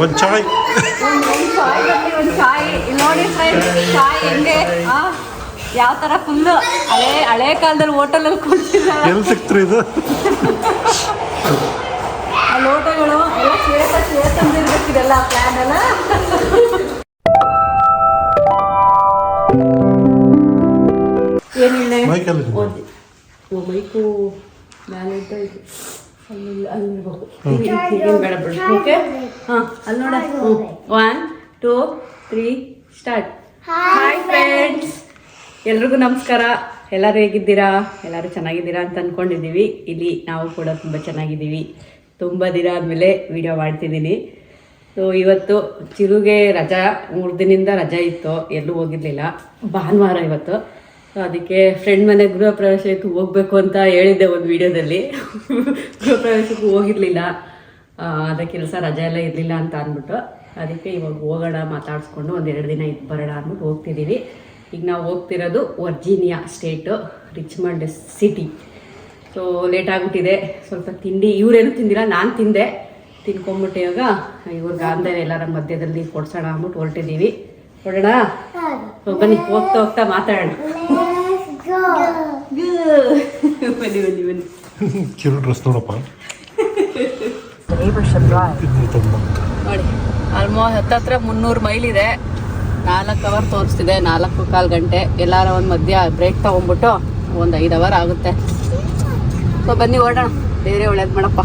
ಒಂದು ಚಾಯ್. ಒಂದು ಚಾಯ್ ನೋಡಿ ಫ್ರೆಂಡ್ಸ್ ಚಾಯ್ ಹೆಂಗೆ ಯಾವ ತರ ಫುಲ್ ಹಳೆ ಹಳೆ ಕಾಲದಲ್ಲಿ ಹೋಟೆಲಲ್ಲಿ ಕೊಡ್ತಿದ್ದಾರೆ ಎಲ್ಲಿ ಸಿಕ್ತ್ರಿ ಇದು? ಆ ಲೋಟಗಳು ಎಲ್ಲ ಶ್ವೇತ ಶ್ವೇತಂದಿರ್ಬೇಕಿದೆಲ್ಲ ಪ್ಲ್ಯಾನ್ ಎಲ್ಲ? ಏನಿಲ್ಲ ಮೈಕಲ್ಲಿ ಓದಿ ಓ ಮೈಕು ಮ್ಯಾಲೆ ಅಲ್ಲಿ ಅಲ್ಲಿರ್ಬೇಕು. ಹೀಗೇನು ಬೇಡ ಬಿಡು ಓಕೆ ಹಾಂ ಅಲ್ಲಿ ನೋಡ. ಹ್ಞೂ one two three start hi friends ಎಲ್ರಿಗೂ ನಮಸ್ಕಾರ. ಎಲ್ಲರೂ ಹೇಗಿದ್ದೀರಾ? ಎಲ್ಲರೂ ಚೆನ್ನಾಗಿದ್ದೀರಾ ಅಂತ ಅಂದ್ಕೊಂಡಿದ್ದೀವಿ ಇಲ್ಲಿ ನಾವು ಕೂಡ ತುಂಬ ಚೆನ್ನಾಗಿದ್ದೀವಿ. ತುಂಬ ದಿನ ಆದಮೇಲೆ ವಿಡಿಯೋ ಮಾಡ್ತಿದ್ದೀನಿ. ಸೊ ಇವತ್ತು ಚಿರುಗೆ ರಜಾ. ಮೂರು ದಿನದಿಂದ ರಜಾ ಇತ್ತು. ಎಲ್ಲೂ ಹೋಗಿರಲಿಲ್ಲ. ಭಾನುವಾರ ಇವತ್ತು. ಸೊ ಅದಕ್ಕೆ ಫ್ರೆಂಡ್ ಮನೆ ಗೃಹ ಪ್ರವೇಶಕ್ಕೆ ಹೋಗಬೇಕು ಅಂತ ಹೇಳಿದ್ದೆ ಒಂದು ವಿಡಿಯೋದಲ್ಲಿ. ಗೃಹ ಪ್ರವೇಶಕ್ಕೆ ಹೋಗಿರಲಿಲ್ಲ. ಅದ ಕೆಲಸ ರಜೆ ಎಲ್ಲ ಇರಲಿಲ್ಲ ಅಂತ ಅಂದ್ಬಿಟ್ಟು. ಅದಕ್ಕೆ ಇವಾಗ ಹೋಗೋಣ ಮಾತಾಡಿಸ್ಕೊಂಡು ಒಂದೆರಡು ಎರಡು ದಿನ ಇದು ಬರೋಣ ಅಂದ್ಬಿಟ್ಟು ಹೋಗ್ತಿದ್ದೀವಿ ಈಗ ನಾವು ಹೋಗ್ತಿರೋದು Virginia state Richmond city so late ಆಗ್ಬಿಟ್ಟಿದೆ. ಸ್ವಲ್ಪ ತಿಂಡಿ ಇವರೇನು ತಿಂದಿಲ್ಲ ನಾನು ತಿಂದೆ. ತಿನ್ಕೊಂಬಿಟ್ಟು ಇವಾಗ ಇವ್ರಿಗೆ ಆಂದರೆ ಎಲ್ಲರ ಮಧ್ಯದಲ್ಲಿ ಕೊಡ್ಸೋಣ ಅಂದ್ಬಿಟ್ಟು ಹೊರಟಿದ್ದೀವಿ ಹೊರಡೋಣ ಬನ್ನಿ ಹೋಗ್ತಾ ಹೋಗ್ತಾ ಮಾತಾಡೋಣ. ಬನ್ನಿ ಬನ್ನಿ ಬನ್ನಿ ಕಿರು ಡ್ರೆಸ್ ನೋಡಪ್ಪ ನೋಡಿ ಆಲ್ಮೋಸ್ಟ್ ಹತ್ತತ್ರ ಮುನ್ನೂರು ಮೈಲ್ ಇದೆ. ನಾಲ್ಕು ಅವರ್ ತೋರಿಸ್ತಿದೆ ನಾಲ್ಕು ಕಾಲು ಗಂಟೆ. ಎಲ್ಲಾರ ಒಂದು ಮಧ್ಯ ಬ್ರೇಕ್ ತಗೊಂಡ್ಬಿಟ್ಟು ಒಂದು ಐದು ಅವರ್ ಆಗುತ್ತೆ. ಸೊ ಬನ್ನಿ ಓಡೋಣ ಬೇರೆ ಒಳ್ಳೇದು ಮಾಡಪ್ಪ.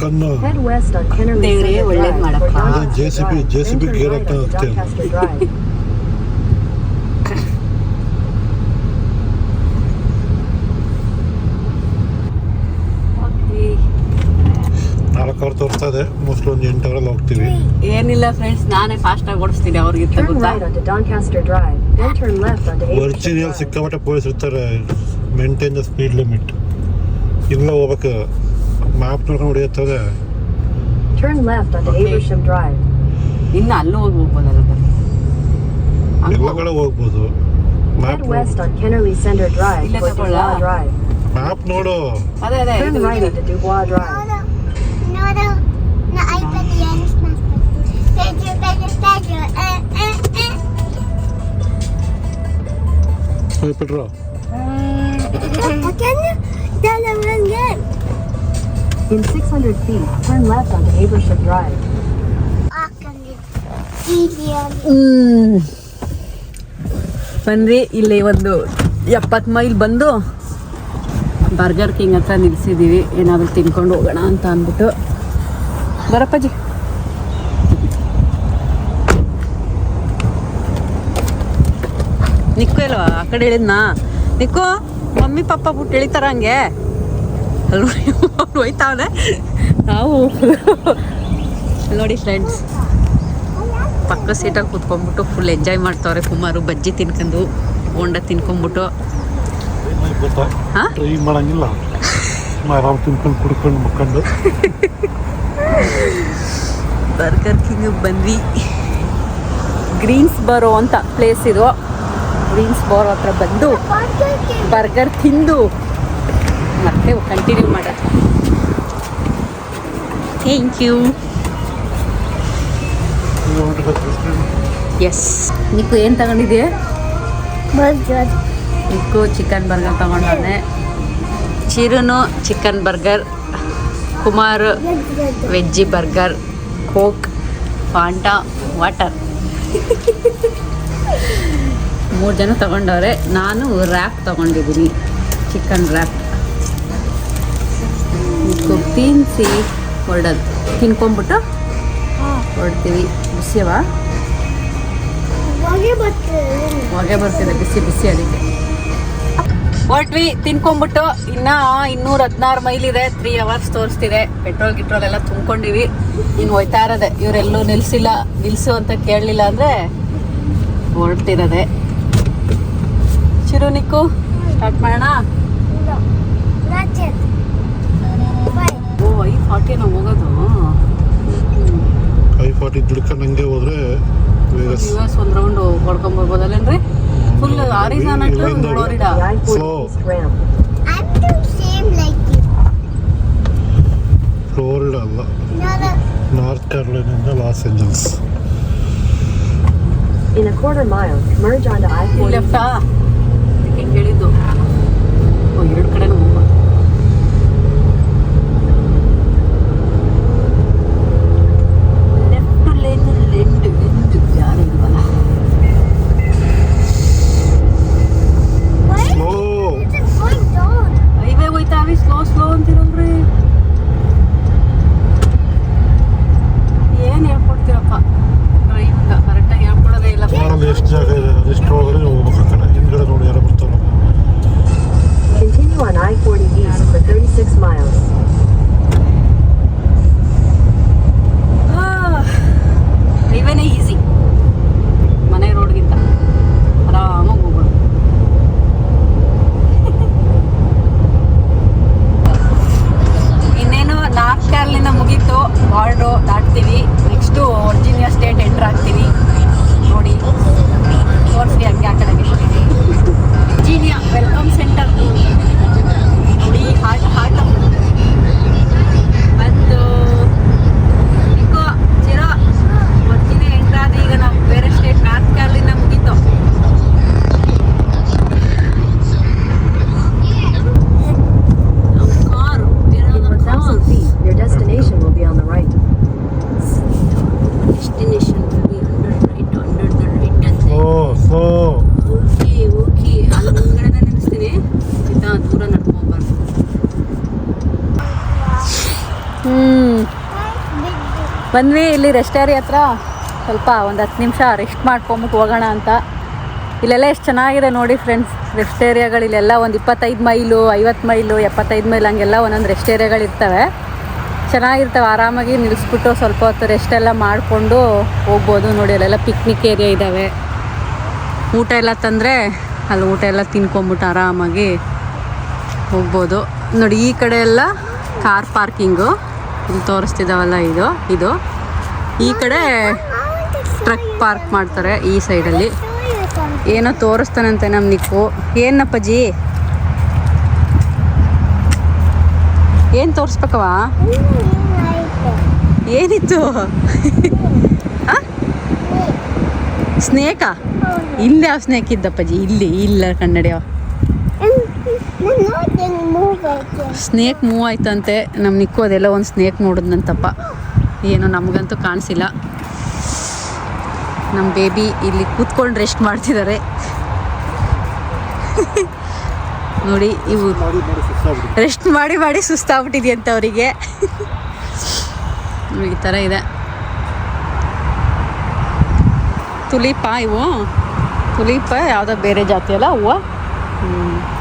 ಕಣ್ಣು. ದೇವ್ರೇ Center ಒಳ್ಳೇದ್ ಮಾಡಪ್ಪ. for ಅದೇ J C B J C B gear right Drive. ತೋರಿಸ್ತಾ ಇದೆ ಮೋಸ್ಟ್ಲಿ ಒಂದು ಎಂಟು ಅವರಲ್ಲಿ ಹೋಗ್ತೀವಿ. ಏನಿಲ್ಲ ಫ್ರೆಂಡ್ಸ್ ನಾನೇ ಫಾಸ್ಟಾಗಿ ಓಡಿಸ್ತೀನಿ ಅವ್ರಿಗೆ ವರ್ಜಿನಿಯಲ್ಲಿ ಸಿಕ್ಕಾಪಟ್ಟೆ ಪೊಲೀಸ್ ಇರ್ತಾರೆ ಮೇಂಟೈನ್ ದ ಸ್ಪೀಡ್ ಲಿಮಿಟ್ ಇಲ್ಲ ಹೋಗ್ಬೇಕು ಮ್ಯಾಪ್ ನೋಡ್ಕೊಂಡು ಹೊಡಿಯುತ್ತದೆ. ಇನ್ನು ಅಲ್ಲೂ ಹೋಗಿ ಹೋಗ್ಬೋದಲ್ಲ ಎಲ್ಲ. ಕಡೆ ಹೋಗ್ಬೋದು. ಮ್ಯಾಪ್. ಮ್ಯಾಪ್ ನೋಡು. ಅದೇ ಅದೇ again? In 600 feet, turn left onto Aversham Drive. ಹ್ಮ್. ಬನ್ರಿ ಇಲ್ಲಿ ಒಂದು ಎಪ್ಪತ್ತು ಮೈಲ್ ಬಂದು ಬರ್ಗರ್ ಕಿಂಗ್ ಹತ್ರ ನಿಲ್ಸಿದ್ದೀವಿ ಏನಾದರೂ ತಿನ್ಕೊಂಡು ಹೋಗೋಣ ಅಂತ ಅಂದ್ಬಿಟ್ಟು ಬರಪ್ಪಾಜಿ ನಿಕ್ಕು ಇಲ್ವಾ ಆ ಕಡೆ ಹೇಳಿದ್ನಾ? ನಿಕ್ಕು ಮಮ್ಮಿ ಪಪ್ಪ ಬಿಟ್ಟು ಎಳಿತಾರ ಹಂಗೆ? ಅಲ್ರಿ ಹೋಯ್ತಾವನೆ. ನಾವು ನೋಡಿ ಫ್ರೆಂಡ್ಸ್ ಪಕ್ಕ ಸೀಟಲ್ಲಿ ಕೂತ್ಕೊಂಡ್ಬಿಟ್ಟು ಫುಲ್ ಎಂಜಾಯ್ ಮಾಡ್ತಾವ್ರೆ ಕುಮಾರು ಬಜ್ಜಿ ತಿನ್ಕೊಂಡು ಬೋಂಡ ತಿನ್ಕೊಂಡ್ಬಿಟ್ಟು. ಮಾಡಂಗಿಲ್ಲ. ಆರಾಮ್ ತಿನ್ಕೊಂಡು ಕುಡ್ಕೊಂಡು ಮುಕ್ಕೊಂಡು. ಬರ್ಗರ್ ಕಿಂಗ್ ಬಂದ್ವಿ. ಗ್ರೀನ್ಸ್ ಬರೋ ಅಂತ ಪ್ಲೇಸ್ ಇದು. ಗ್ರೀನ್ಸ್ ಬೋರ್ ಹತ್ರ ಬಂದು ಬರ್ಗರ್ ತಿಂದು. ಮತ್ತೆ ಕಂಟಿನ್ಯೂ ಮಾಡೋದು ಥ್ಯಾಂಕ್ ಯು ಎಸ್ ನಿಕ್ಕು ಏನು ತಗೊಂಡಿದ್ದೀಯ. ನಿಕ್ಕು ಚಿಕನ್ ಬರ್ಗರ್ ತಗೊಂಡವನೆ. ಚಿರುನು chicken burger Kumar veggie burger coke Fanta water ಮೂರು ಜನ ತಗೊಂಡವ್ರೆ. ನಾನು ರ್ಯಾಪ್ ತಗೊಂಡಿದ್ದೀನಿ. ಚಿಕನ್ ರ್ಯಾಪ್ ತಿನ್ಸಿ ಹೊರಡೋದು. ತಿನ್ಕೊಂಬಿಟ್ಟು ಹೊರಡ್ತೀವಿ. ಬಿಸಿಯವಾ? ಹೊಗೆ ಬರ್ತದೆ. ಬಿಸಿ ಬಿಸಿ ಅದಕ್ಕೆ. ಹೊರಟ್ವಿ. ತಿನ್ಕೊಂಬಿಟ್ಟು ಇನ್ನ ಇನ್ನೂರ ಹದಿನಾರು ಮೈಲ್ ಇದೆ. ತ್ರೀ ಅವರ್ಸ್ ತೋರಿಸ್ತಿದೆ. ಪೆಟ್ರೋಲ್ ಗಿಟ್ರೋಲ್ ಎಲ್ಲ ತುಂಬ್ಕೊಂಡಿವಿ. ಇನ್ನು ಹೋಯ್ತಾ ಇರೋದೆ. ಇವರೆಲ್ಲೂ ನಿಲ್ಸಿಲ್ಲ. ನಿಲ್ಸು ಅಂತ ಕೇಳಲಿಲ್ಲ ಅಂದ್ರೆ ಹೊರಡ್ತಿರೋದೆ. ಚಿರು ನಿಕ್ಕು. ಸ್ಟಾರ್ಟ್ ಮಾಡೋಣ. ಓ ಐ ಫಾರ್ಟಿ ನಾವು ಹೋಗೋದು. ಐ ಫಾರ್ಟಿ ದುಡ್ಕೊಂಡು ಹಂಗೆ ಹೋದ್ರೆ ಯು ಎಸ್ ಒಂದು ರೌಂಡ್ ಹೊಡ್ಕೊಂಬರ್ಬೋದಲ್ಲೇನ್ರಿ ಫುಲ್ ಆರಿಜಾನಲ್ ಫ್ಲೋರಿಡ ನೋಡಿಡ The I-40 Slow. East ramp. I'm the same like you. ಫ್ಲೋರ್ ಕ್ಯಾರೋಲಿನಿಂದ Los Angeles In a quarter mile, merge onto I-40 ಲೆಫ್ಟಾ ಅದಕ್ಕೆ ಹೇಳಿದ್ದು ಓ ಎರಡು ಕಡೆನೂ ಹೋಗ್ಬೋದು ಲೆಫ್ಟ್ ಲೇನ್ ಲೆಂಡ್ ಲೆಂಡ್ ಯಾರು ಇಲ್ವಲ್ಲ ಓ It's going down. ಹೈವೇ ಹೋಯ್ತಾವಿ ಸ್ಲೋ ಸ್ಲೋ ಅಂತಿರಲ್ರಿ ಏನು ಹೇಳ್ಕೊಡ್ತೀರಪ್ಪ ಡ್ರೈವಿಂಗ ಕರೆಕ್ಟಾಗಿ ಹೇಳ್ಕೊಡೋದೇ ಇಲ್ಲ ಕಾರಲ್ಲಿ ಎಷ್ಟು ಜಾಗ ಇದೆ ಅದೆಷ್ಟು ಒಳಗಡೆ ಹೋಗ್ಬೇಕು ಆ ಕಡೆ ಹಿಂದ್ಗಡೆ ನೋಡಿ ಯಾರೋ ಬರ್ತಾರ Continue on I-40 east for 36 miles. ಹೈವೇನೇ ಈಸಿ ಮನೆ ರೋಡ್ಗಿಂತ ಆರಾಮಾಗಿ ಹೋಗ್ಬೋದು ಇನ್ನೇನು ನಾರ್ತ್ ಕ್ಯಾರ್ಲಿಂದ ಮುಗೀತು ಬಾರ್ಡ್ರು ದಾಟ್ತೀವಿ ನೆಕ್ಸ್ಟು ವರ್ಜಿನಿಯಾ ಸ್ಟೇಟ್ ಎಂಟ್ರ್ ಆಗ್ತೀವಿ ನೋಡಿ ತೋರಿಸಿ ಹಂಗೆ ಆ ಕಡೆಗೆ ವರ್ಜಿನಿಯಾ ವೆಲ್ಕಮ್ ಸೆಂಟರ್ ನೋಡಿ ಹಾಟ್ ಹಾಟ್ ಮತ್ತು ಇಕೋ ಚಿರೋ ವರ್ಜಿನಿಯಾ ಎಂಟ್ರ್ ಆದ ಈಗ ನಾವು ಬೇರೆ ಸ್ಟೇಟ್ ನಾರ್ತ್ ಕ್ಯಾರ್ಲಿಂದ ಮುಗೀತು car In 1,000 feet, your destination will be on the right. Destination right under the right ಅಂತ ಓ ಸ್ಲೋ ಓಕೆ ಓಕೆ ಅಲ್ಲಿ ಮುಂದ್ಗಡೆನೇ ನಿಲ್ಲಿಸ್ತೀನಿ ಆಯ್ತಾ ದೂರ ನಡ್ಕೊಬಾರ್ದು ಹ್ಞೂ ಬಂದ್ವಿ ಇಲ್ಲಿ ರೆಸ್ಟ್ ಏರಿಯಾ ಹತ್ರ. ಸ್ವಲ್ಪ ಒಂದು ಹತ್ತು ನಿಮಿಷ ರೆಸ್ಟ್ ಮಾಡ್ಕೊಂಬಿಟ್ಟು ಹೋಗೋಣ ಅಂತ. ಇಲ್ಲೆಲ್ಲ ಎಷ್ಟು ಚೆನ್ನಾಗಿದೆ ನೋಡಿ ಫ್ರೆಂಡ್ಸ್ ರೆಸ್ಟ್ ಏರಿಯಾಗಳು ಇಲ್ಲೆಲ್ಲ ಒಂದು ಇಪ್ಪತ್ತೈದು ಮೈಲು, ಐವತ್ತು ಮೈಲು, ಎಪ್ಪತ್ತೈದು ಮೈಲ್ ಹಂಗೆಲ್ಲ ಒಂದೊಂದು ರೆಸ್ಟ್ ಏರಿಯಾಗಳಿರ್ತವೆ ಚೆನ್ನಾಗಿರ್ತವೆ, ಆರಾಮಾಗಿ ನಿಲ್ಲಿಸ್ಬಿಟ್ಟು ಸ್ವಲ್ಪ ಹೊತ್ತು ರೆಸ್ಟ್ ಎಲ್ಲ ಮಾಡಿಕೊಂಡು ಹೋಗ್ಬೋದು ನೋಡಿ. ಅಲ್ಲೆಲ್ಲ ಪಿಕ್ನಿಕ್ ಏರಿಯಾ ಇದ್ದಾವೆ ಊಟ ಎಲ್ಲ ತಂದರೆ ಅಲ್ಲಿ ಊಟ ಎಲ್ಲ ತಿನ್ಕೊಂಬಿಟ್ಟು ಆರಾಮಾಗಿ ಹೋಗ್ಬೋದು. ನೋಡಿ ಈ ಕಡೆ ಎಲ್ಲ ಕಾರ್ ಪಾರ್ಕಿಂಗು ತೋರಿಸ್ತಿದ್ದಾವಲ್ಲ ಇದು ಇದು. ಈ ಕಡೆ ಟ್ರಕ್ ಪಾರ್ಕ್ ಮಾಡ್ತಾರೆ ಈ ಸೈಡಲ್ಲಿ. ಏನೋ ತೋರಿಸ್ತಾನಂತೆ ನಮ್ಮ ನಿಕ್ಕು. ಏನಪ್ಪಾಜಿ? ಏನು ತೋರಿಸ್ಬೇಕವ ಏನಿತ್ತು? ಸ್ನೇಕಾ? ಇಲ್ಲಿ ಯಾವ ಸ್ನೇಕ್ ಇದ್ದಪ್ಪಜ್ಜಿ ಇಲ್ಲಿ, ಇಲ್ಲ ಕನ್ನಡಿಯವ. ಸ್ನೇಕ್ ಮೂವ್ ಆಯ್ತಂತೆ. ನಮ್ಮ ನಿಕ್ಕು ಅದೆಲ್ಲ ಒಂದು ಸ್ನೇಕ್ ನೋಡಿದ್ನಂತಪ್ಪ. ಏನು ನಮಗಂತೂ ಕಾಣಿಸಿಲ್ಲ. ನಮ್ಮ ಬೇಬಿ ಇಲ್ಲಿ ಕೂತ್ಕೊಂಡು ರೆಸ್ಟ್ ಮಾಡ್ತಿದ್ದಾರೆ ನೋಡಿ, ಇವು ರೆಸ್ಟ್ ಮಾಡಿ ಮಾಡಿ ಸುಸ್ತಾಗ್ಬಿಟ್ಟಿದ್ಯಂತ ಅವರಿಗೆ. ಈ ಥರ ಇದೆ. ತುಲಿಪ ಇವು. ತುಲೀಪ ಯಾವುದೋ ಬೇರೆ ಜಾತಿ ಅಲ್ಲ, ಹೂವು? ಹಾಂ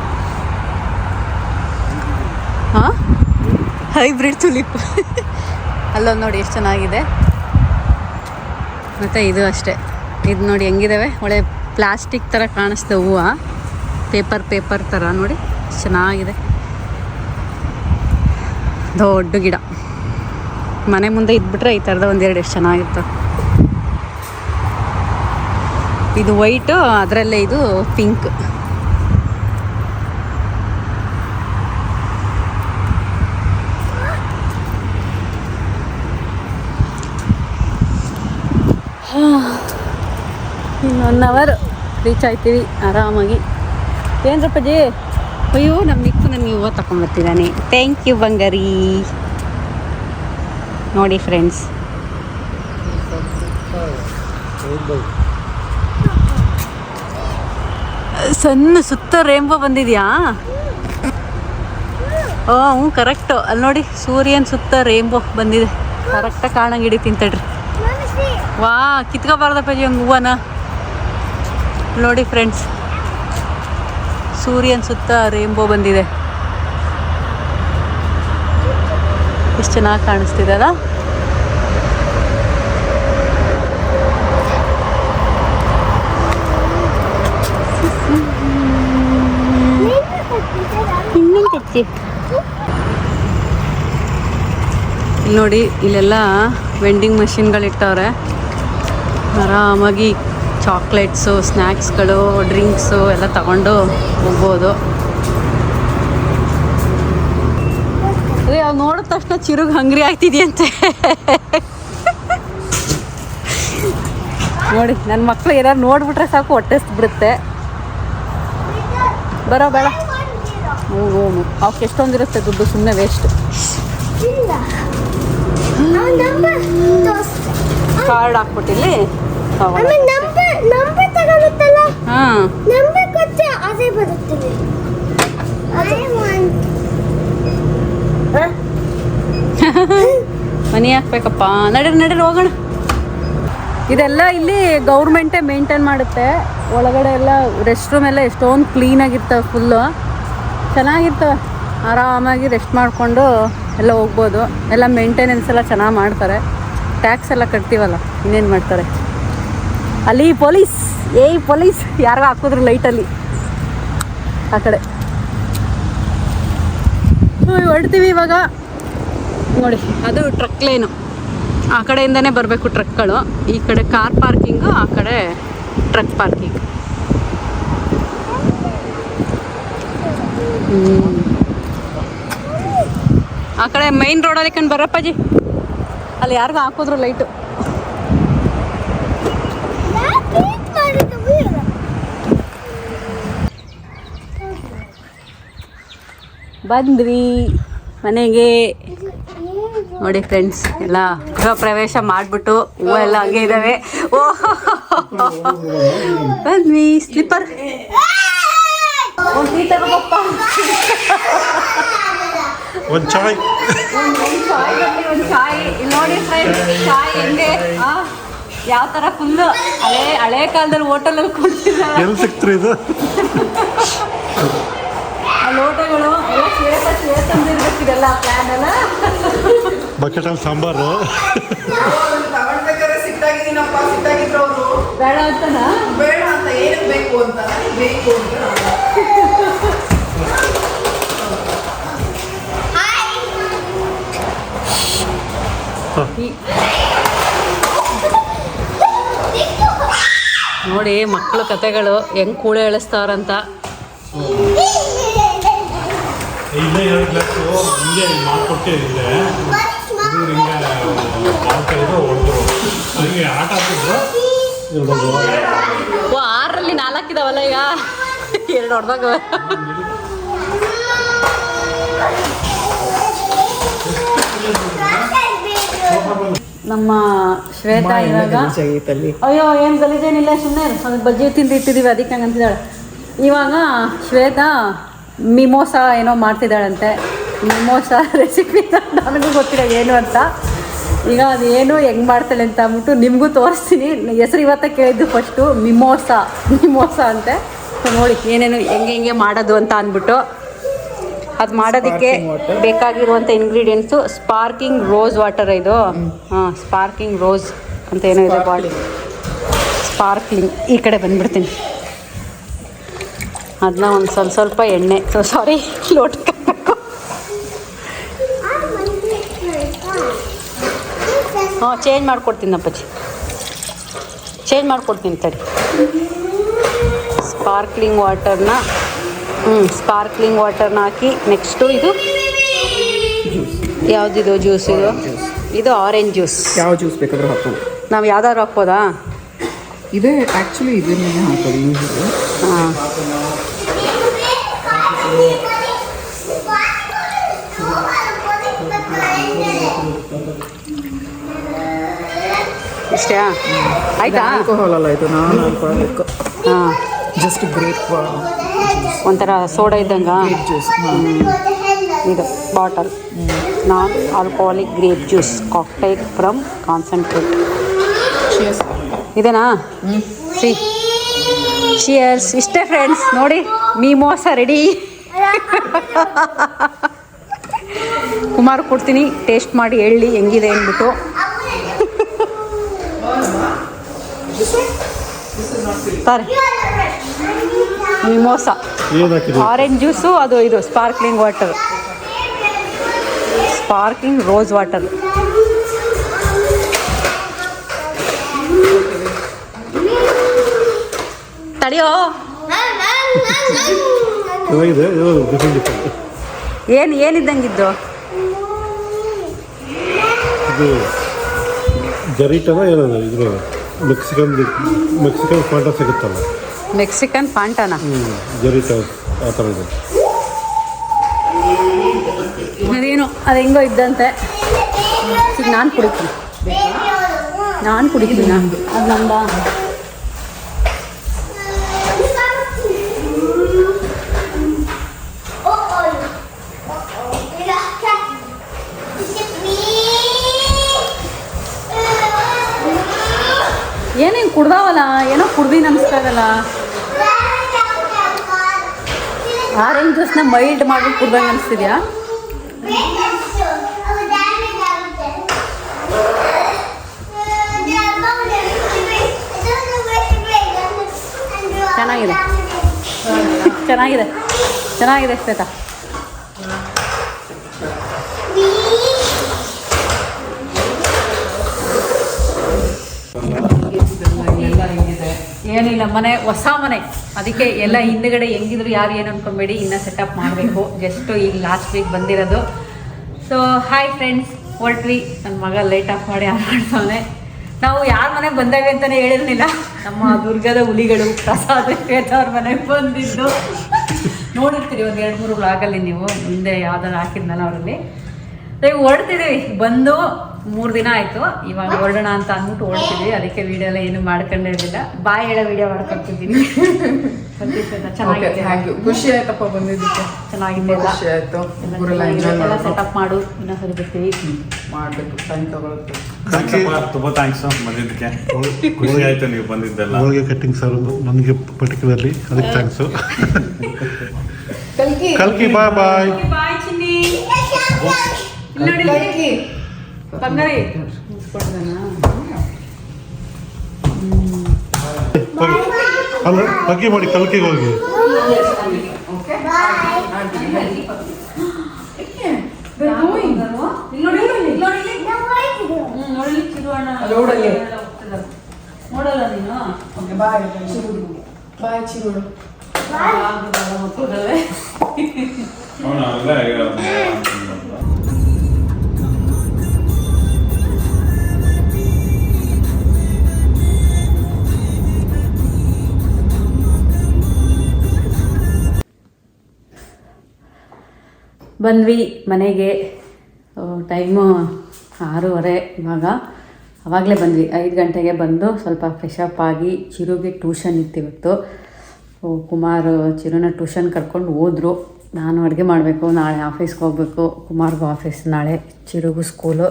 ಹೈಬ್ರಿಡ್ ತುಲಿಪ್. ಅಲ್ಲೊಂದು ನೋಡಿ ಎಷ್ಟು ಚೆನ್ನಾಗಿದೆ. ಮತ್ತು ಇದು ಅಷ್ಟೇ. ಇದು ನೋಡಿ ಹೆಂಗಿದಾವೆ? ಒಳ್ಳೆ ಪ್ಲಾಸ್ಟಿಕ್ ಥರ ಕಾಣಿಸ್ದೆ ಹೂವು. ಪೇಪರ್ ಪೇಪರ್ ಥರ ನೋಡಿ ಚೆನ್ನಾಗಿದೆ. ದೊಡ್ಡ ಗಿಡ. ಮನೆ ಮುಂದೆ ಇದ್ಬಿಟ್ರೆ ಈ ಥರದ ಒಂದೆರಡು ಎಷ್ಟು ಚೆನ್ನಾಗಿರ್ತವೆ. ಇದು ವೈಟು, ಅದರಲ್ಲೇ ಇದು ಪಿಂಕ್. ಒನ್ ಅವರ್ ರೀಚ್ ಆಯ್ತೀವಿ ಆರಾಮಾಗಿ. ಏನ್ರಪ್ಪಜಿ ಅಯ್ಯೋ ನಮ್ಮ ನಿಕ್ಕು ನನಗೆ ಹೂವು ತಗೊಂಬರ್ತಿದ್ದಾನೆ ಥ್ಯಾಂಕ್ ಯು ಬಂಗಾರಿ. ನೋಡಿ ಫ್ರೆಂಡ್ಸ್ ಸಣ್ಣ ಸುತ್ತ ರೇಂಬೋ ಬಂದಿದ್ಯಾ? ಓ, ಹ್ಞೂ ಕರೆಕ್ಟು ಅಲ್ಲಿ ನೋಡಿ, ಸೂರ್ಯನ ಸುತ್ತ ರೇಂಬೋ ಬಂದಿದೆ. ಕರೆಕ್ಟಾಗಿ ಕಾಣಂಗೆ ಹಿಡಿತೀನಿ. ವಾ ಕಿತ್ಕೋಬಾರ್ದಪ್ಪ ಜಿ ಹಂಗೆ ಹೂವನ. ನೋಡಿ ಫ್ರೆಂಡ್ಸ್ ಸೂರ್ಯನ ಸುತ್ತ ರೇಂಬೋ ಬಂದಿದೆ. ಎಷ್ಟು ಚೆನ್ನಾಗಿ ಕಾಣಿಸ್ತಿದೆ ಅಲ್ಲ? ಇಲ್ಲಿ ನೋಡಿ ಇಲ್ಲೆಲ್ಲ ವೆಂಡಿಂಗ್ ಮಷಿನ್ಗಳಿಟ್ಟವ್ರೆ ಆರಾಮಾಗಿ ಚಾಕ್ಲೇಟ್ಸು ಸ್ನ್ಯಾಕ್ಸ್ಗಳು ಡ್ರಿಂಕ್ಸು ಎಲ್ಲ ತಗೊಂಡು ಹೋಗ್ಬೋದು. ಅದೇ ಅವ್ರು ನೋಡಿದ ತಕ್ಷಣ ಚಿರುಗ್ ಹಂಗ್ರಿ ಆಗ್ತಿದೆಯಂತೆ. ನೋಡಿ ನನ್ನ ಮಕ್ಕಳು ಏನಾದ್ರು ನೋಡ್ಬಿಟ್ರೆ ಸಾಕು ಹೊಟ್ಟೆ ಬಿಡುತ್ತೆ. ಬರೋ ಬೇಡ. ಹ್ಞೂ ಹ್ಞೂ ಅವಕ್ಕೆ ಎಷ್ಟೊಂದಿರುತ್ತೆ ದುಡ್ಡು ಸುಮ್ಮನೆ ವೇಸ್ಟ್. ಕಾರ್ಡ್ ಹಾಕ್ಬಿಟ್ಟಿಲ್ಲಿ ನಂಬರ್ ತಗೊಳುತ್ತಲ್ಲ ಹಾಂ. ನಂಬರ್ ಕೊಟ್ಟೆ ಅದೇ ಬರುತ್ತದೆ. ಮನಿ ಹಾಕ್ಬೇಕಪ್ಪ. ನಡೀರಿ ನಡೀರಿ ಹೋಗೋಣ. ಇದೆಲ್ಲ ಇಲ್ಲಿ ಗೌರ್ಮೆಂಟೇ ಮೇಂಟೈನ್ ಮಾಡುತ್ತೆ. ಒಳಗಡೆ ಎಲ್ಲ ರೆಸ್ಟ್ ರೂಮ್ ಎಲ್ಲ ಎಷ್ಟೊಂದು ಕ್ಲೀನಾಗಿರ್ತವೆ ಫುಲ್ಲು ಚೆನ್ನಾಗಿರ್ತವೆ ಆರಾಮಾಗಿ ರೆಸ್ಟ್ ಮಾಡಿಕೊಂಡು ಎಲ್ಲ ಹೋಗ್ಬೋದು. ಎಲ್ಲ ಮೇಂಟೆನೆನ್ಸ್ ಎಲ್ಲ ಚೆನ್ನಾಗಿ ಮಾಡ್ತಾರೆ. ಟ್ಯಾಕ್ಸ್ ಎಲ್ಲ ಕಟ್ತೀವಲ್ಲ ಇನ್ನೇನು ಮಾಡ್ತಾರೆ? ಅಲ್ಲಿ ಪೊಲೀಸ್, ಏಯ್ ಪೊಲೀಸ್, ಯಾರಿಗೋ ಹಾಕಿದ್ರು ಲೈಟಲ್ಲಿ ಆ ಕಡೆ. ಹೊರಡ್ತೀವಿ ಇವಾಗ. ನೋಡಿ, ಅದು ಟ್ರಕ್ ಲೈನು ಆ ಕಡೆಯಿಂದನೇ ಬರಬೇಕು ಟ್ರಕ್ಗಳು ಈ ಕಡೆ ಕಾರ್ ಪಾರ್ಕಿಂಗು ಆ ಕಡೆ ಟ್ರಕ್ ಪಾರ್ಕಿಂಗ್ ಆ ಕಡೆ ಮೈನ್ ರೋಡಲ್ಲಿ ಕಂಡು ಬರಪ್ಪಾಜಿ. ಅಲ್ಲಿ ಯಾರಿಗೂ ಹಾಕಿದ್ರು ಲೈಟು ಬಂದ್ವಿ ಮನೆಗೆ. ನೋಡಿ ಫ್ರೆಂಡ್ಸ್ ಎಲ್ಲ ಗೃಹ ಪ್ರವೇಶ ಮಾಡಿಬಿಟ್ಟು ಹೂವು ಎಲ್ಲ ಹಂಗೆ ಇದ್ದಾವೆ ಓ ಬಂದ್ವಿ. ಸ್ಲಿಪ್ಪರ್. ಒಂದು ಚಾಯ್. ಒಂದು ಚಾಯ್ ನೋಡಿ ಫ್ರೆಂಡ್ಸ್ ಚಾಯ್ ಹೆಂಗೆ? ಯಾವ ತರ ಫುಲ್ಲು ಹಳೆ ಹಳೆ ಕಾಲದಲ್ಲಿ ಹೋಟೆಲಲ್ಲಿ ಅಲ್ಲಿ ಎಲ್ಲಿ ಸಿಕ್ತ್ರಿ ಇದು? ಲೋಟಗಳು. ಶ್ವೇತಂದಿರ್ಬೇಕಿದೆಲ್ಲ ಪ್ಲ್ಯಾನ್ ಎಲ್ಲ ಬಕೆಟಲ್ಲಿ ಸಾಂಬಾರು. ತಗೊಂಡ್ಬೇಕಾದ್ರೆ ಸಿಟ್ಟಾಗಿದ್ದೀನಪ್ಪ ಸಿಟ್ಟಾಗಿದ್ರು ಅವರು ಬೇಡ ಅಂತನಾ? ಬೇಡ ಅಂತ ಏನಕ್ಕೆ ಬೇಕು ಅಂತ? ಬೇಕು ಅಂತ ನೋಡಿ ಮಕ್ಕಳು ಕತೆಗಳು ಹೆಂಗ್ ಕೂಳೆ ಎಳಿಸ್ತಾರಂತ. ಇಲ್ಲೇ ಎರಡು ಗ್ಲಾಸು ಹಿಂಗೆ ಮಾಡಿಕೊಟ್ಟೆ ಇಲ್ಲೇ. ಇವ್ರು ಹಿಂಗೆ ಕಾಲ್ ಹೊಡೆದ್ರು ಹಂಗೆ ಆಟ ಆಡ್ತಿದ್ರು. ಇವ್ರು ಓ ಆರಲ್ಲಿ ನಾಲ್ಕಿದಾವಲ್ಲ ಈಗ? ಎರಡು ಹೊಡೆದಾಗ. ನಮ್ಮ ಶ್ವೇತಾ ಇವಾಗ ಅಯ್ಯೋ ಏನು ಗಲೀಜೇನಿಲ್ಲ ಸುಮ್ಮನೆ ಬಜ್ಜಿ ತಿಂದು ಇಟ್ಟಿದ್ದೀವಿ ಅದಕ್ಕೆ ಹಂಗಂತಿದ್ದಾಳೆ. ಇವಾಗ ಶ್ವೇತಾ ಮಿಮೋಸ ಏನೋ ಮಾಡ್ತಿದ್ದಾಳಂತೆ. ಮಿಮೋಸ ರೆಸಿಪಿ ನನಗೂ ಗೊತ್ತಿಲ್ಲ ಏನು ಅಂತ. ಈಗ ಅದು ಏನು ಹೆಂಗೆ ಮಾಡ್ತಾಳೆ ಅಂತ ಅಂದ್ಬಿಟ್ಟು ನಿಮಗೂ ತೋರಿಸ್ತೀನಿ. ಹೆಸರು ಇವತ್ತೇ ಕೇಳಿದ್ದು ಫಸ್ಟು ಮಿಮೋಸ ಮಿಮೋಸ ಅಂತೆ. ನೋಡಿ ಏನೇನು ಹೆಂಗೆ ಹೆಂಗೆ ಮಾಡೋದು ಅಂತ ಅಂದ್ಬಿಟ್ಟು. ಅದು ಮಾಡೋದಕ್ಕೆ ಬೇಕಾಗಿರುವಂಥ ಇಂಗ್ರೀಡಿಯೆಂಟ್ಸು ಸ್ಪಾರ್ಕಿಂಗ್ ರೋಸ್ ವಾಟರ್ ಇದು. ಹಾಂ ಸ್ಪಾರ್ಕಿಂಗ್ ರೋಸ್ ಅಂತ ಏನೋ ಇದೆ ಬಾಡಿ ಸ್ಪಾರ್ಕ್ಲಿಂಗ್ ಈ ಕಡೆ ಬಂದ್ಬಿಡ್ತೀನಿ. ಅದನ್ನ ಒಂದು ಸ್ವಲ್ಪ ಸ್ವಲ್ಪ ಎಣ್ಣೆ. ಸಾರಿ ಲೋಟಕ್ಕೆ ಹ್ಞೂ ಹಾಂ ಚೇಂಜ್ ಮಾಡ್ಕೊಡ್ತೀನಿ ಅಪ್ಪಾಜಿ. ಚೇಂಜ್ ಮಾಡ್ಕೊಡ್ತೀನಿ ತಡಿ. ಸ್ಪಾರ್ಕ್ಲಿಂಗ್ ವಾಟರ್ನ ಹ್ಞೂ ಸ್ಪಾರ್ಕ್ಲಿಂಗ್ ವಾಟರ್ನ ಹಾಕಿ ನೆಕ್ಸ್ಟು ಇದು ಯಾವುದಿದು ಜ್ಯೂಸ್ ಇದು? ಇದು ಆರೆಂಜ್ ಜ್ಯೂಸ್ ಯಾವ ಜ್ಯೂಸ್ ಬೇಕಾದರೂ ಹಾಕು ನಾವು ಯಾವ್ದಾದ್ರು ಹಾಕ್ಬೋದಾ? ಇದೇ ಆ್ಯಕ್ಚುಲಿ ಇದನ್ನೇ ಹಾಕೋದು ಹಾಂ. ಇಷ್ಟೇ ಆಯ್ತಾ? ಆಲ್ಕೋಹಾಲ್ ಅಲ್ಲ ಇದು ನಾನ್ ಆಲ್ಕೋಹಾಲಿಕ್ ಹಾಂ. ಜಸ್ಟ್ ಗ್ರೇಪ್ ಒಂಥರ ಸೋಡಾ ಇದ್ದಂಗ? ಜ್ಯೂಸ್ ಇದು bottle. Non alcoholic grape juice cocktail from concentrate ಇದೇನಾ? ಸಿ ಶಿಯರ್ಸ್ ಇಷ್ಟೇ ಫ್ರೆಂಡ್ಸ್ ನೋಡಿ ಮೀಮೋಸ ರೆಡಿ ಕುಮಾರ್ ಕೊಡ್ತೀನಿ. ಟೇಸ್ಟ್ ಮಾಡಿ ಹೇಳಿ ಹೆಂಗಿದೆ ಅಂದ್ಬಿಟ್ಟು. ಹಾಕಿದ್ರು ಆರೆಂಜ್ ಜ್ಯೂಸು ಅದು ಇದು sparkling water sparkling rose water ತಡಿಯೋ. ಏನು ಏನಿದ್ದಂಗಿದ್ದು? ಇದು ಜರೀಟನ ಏನದು ಇದ್ರ ಮೆಕ್ಸಿಕನ್ ಮೆಕ್ಸಿಕನ್ ಪಾಂಟ ಸಿಗುತ್ತಲ್ಲ? ಮೆಕ್ಸಿಕನ್ ಪಾಂಟಾನ ಜರಿ ಟೈಪ್ ಆ ಥರ ಇದೆ ಅದೇನು ಅದು ಹೆಂಗೋ ಇದ್ದಂತೆ. ನಾನು ಕುಡಿತೀನಿ. ನಾನು ಕುಡಿತೀನಿ. ನಾನು ಅದು ನಂದ. ಏನೋ ಕುಡ್ದಿನ ಅನಿಸ್ತಾಗಲ್ಲ ಆರೆಂಜ್ ಜ್ಯೂಸ್ನ ಮೈಲ್ಡ್ ಮಾಡಿ ಕುಡ್ದಂಗೆ ಅನಿಸ್ತಿದ್ಯಾ? ಚೆನ್ನಾಗಿದೆ. ಚೆನ್ನಾಗಿದೆ. ಚೆನ್ನಾಗಿದೆ ಶ್ವೇತಾ. ಏನಿಲ್ಲ, ಮನೆ, ಹೊಸ ಮನೆ. ಅದಕ್ಕೆ ಎಲ್ಲ ಹಿಂದ್ಗಡೆ ಹೆಂಗಿದ್ರು ಯಾರು ಏನು ಅನ್ಕೊಂಬೇಡಿ, ಇನ್ನೂ ಸೆಟಪ್ ಮಾಡಬೇಕು. ಜಸ್ಟ್ ಈಗ ಲಾಸ್ಟ್ ವೀಕ್ ಬಂದಿರೋದು. ಸೊ ಹಾಯ್ ಫ್ರೆಂಡ್ಸ್ ಹೊರಟ್ವಿ ನನ್ನ ಮಗ ಲೈಟ್ ಆಫ್ ಮಾಡಿ ಆನ್ ನಾವು ಯಾರ ಮನೆಗೆ ಬಂದೇವೆ ಅಂತಲೇ ಹೇಳಿರ್ಲಿಲ್ಲ. ನಮ್ಮ ದುರ್ಗದ ಹುಲಿಗಳು, ಪ್ರಸಾದ್ ಅವ್ರ ಮನೆಗೆ ಬಂದಿದ್ದು. ನೋಡಿರ್ತೀರಿ ಒಂದು ಎರಡು ಮೂರು ಆಗಲ್ಲ ನೀವು. ಮುಂದೆ ಯಾವ್ದಾರು ಹಾಕಿದ್ನಲ್ಲ ಅವರಲ್ಲಿ. ಹೊರಡ್ತಿದ್ದೀವಿ ಬಂದು ಮೂರು ದಿನ ಆಯಿತು. ಇವಾಗ ಹೊರಡೋಣ ಅಂತ ಅಂದ್ಬಿಟ್ಟು ಓಡ್ತೀವಿ ಅದಕ್ಕೆ ವಿಡಿಯೋ ಎಲ್ಲ ಏನು ಮಾಡ್ಕೊಂಡೇ ಇರಲಿಲ್ಲ. ಬಾಯ್ ಹೇಳೋ ವಿಡಿಯೋ ಮಾಡ್ಕೊತಿದ್ದೀನಿ ಚೆನ್ನಾಗಿದೆ ಥ್ಯಾಂಕ್ ಯು ಖುಷಿ ಆಯ್ತಪ್ಪ ಬಂದಿದ್ದಕ್ಕೆ. ಚೆನ್ನಾಗಿದೆ ಖುಷಿ ಆಯ್ತು. ಎಲ್ಲ. ಸೆಟಪ್ ಮಾಡು. ಇನ್ನೊಂದ್ಸರಿ ಬರ್ತೀವಿ ಮಾಡಬೇಕು. ಟೈಮ್ ತಗೊಳುತ್ತೆ. ತುಂಬಾ ಥ್ಯಾಂಕ್ಸ್ ಬಂದಿದ್ದಕ್ಕೆ. ಖುಷಿ ಆಯ್ತು ನೀವು ಬಂದಿದ್ದೆಲ್ಲ. ಹೋಳಿಗೆ ಕಟ್ಟಿಂಗ್ ಸರ್ ನನಗೆ ಪರ್ಟಿಕ್ಯುಲರ್ಲಿ ಅದಕ್ಕೆ ಥ್ಯಾಂಕ್ಸು ಕಲ್ಕಿ. ಕಲ್ಕಿ ಬಾಯ್ ಬಾಯ್ ಬಾಯ್ ಚಿನ್ನಿ. ಬಂಗಾರಿ ಅಲ್ಲ ಬಗ್ಗೆ ಮಾಡಿ ಕಲ್ಕಿಗೆ ಹೋಗಿ ಓಕೆ ರೋಡಲ್ಲಿ. ನೋಡಲ್ಲ ನೀನು ಓಕೆ ಬಾಯ್ ಚಿರುಡು ಬಾಯ್ ಚಿರುಡು ಮಕ್ಕಳಲ್ಲೇ ಅವನು ಬಂದ್ವಿ ಮನೆಗೆ ಟೈಮು ಆರೂವರೆ ಇವಾಗ. ಆವಾಗಲೇ ಬಂದ್ವಿ. ಐದು ಗಂಟೆಗೆ ಬಂದು ಸ್ವಲ್ಪ ಫ್ರೆಶ್ ಅಪ್ ಆಗಿ ಚಿರುಗೆ ಟ್ಯೂಷನ್ ಇತ್ತು ಇವತ್ತು ಸೊ ಕುಮಾರ್, ಚಿರುನ ಟ್ಯೂಷನ್ ಕರ್ಕೊಂಡು ಹೋದ್ರು. ನಾನು ಅಡುಗೆ ಮಾಡಬೇಕು, ನಾಳೆ ಆಫೀಸ್ಗೆ ಹೋಗಬೇಕು. ಕುಮಾರ್ಗೂ ಆಫೀಸ್ ನಾಳೆ ಚಿರುಗು ಸ್ಕೂಲು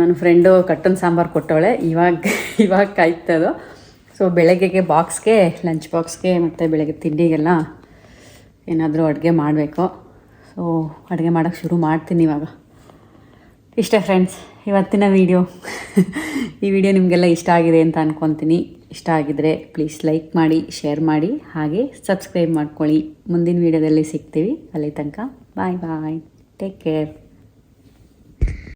ನನ್ನ ಫ್ರೆಂಡು ಕಟ್ಟನ್ ಸಾಂಬಾರು ಕೊಟ್ಟವಳೆ. ಇವಾಗ ಇವಾಗ ಕಾಯ್ತದು. ಸೊ ಬೆಳಗ್ಗೆಗೆ ಬಾಕ್ಸ್ಗೆ ಲಂಚ್ ಬಾಕ್ಸ್ಗೆ ಮತ್ತು ಬೆಳಗ್ಗೆ ತಿಂಡಿಗೆಲ್ಲ ಏನಾದರೂ ಅಡುಗೆ ಮಾಡಬೇಕು. ಸೊ ಅಡುಗೆ ಮಾಡೋಕ್ಕೆ ಶುರು ಮಾಡ್ತೀನಿ ಇವಾಗ. ಇಷ್ಟೇ ಫ್ರೆಂಡ್ಸ್ ಇವತ್ತಿನ ವಿಡಿಯೋ ಈ ವಿಡಿಯೋ ನಿಮಗೆಲ್ಲ ಇಷ್ಟ ಆಗಿದೆ ಅಂತ ಅಂದ್ಕೊತೀನಿ ಇಷ್ಟ ಆಗಿದರೆ ಪ್ಲೀಸ್ ಲೈಕ್ ಮಾಡಿ ಶೇರ್ ಮಾಡಿ, ಹಾಗೆ ಸಬ್ಸ್ಕ್ರೈಬ್ ಮಾಡ್ಕೊಳ್ಳಿ. ಮುಂದಿನ ವೀಡಿಯೋದಲ್ಲಿ ಸಿಗ್ತೀವಿ. ಅಲ್ಲಿ ತನಕ ಬಾಯ್ ಬಾಯ್ ಟೇಕ್ ಕೇರ್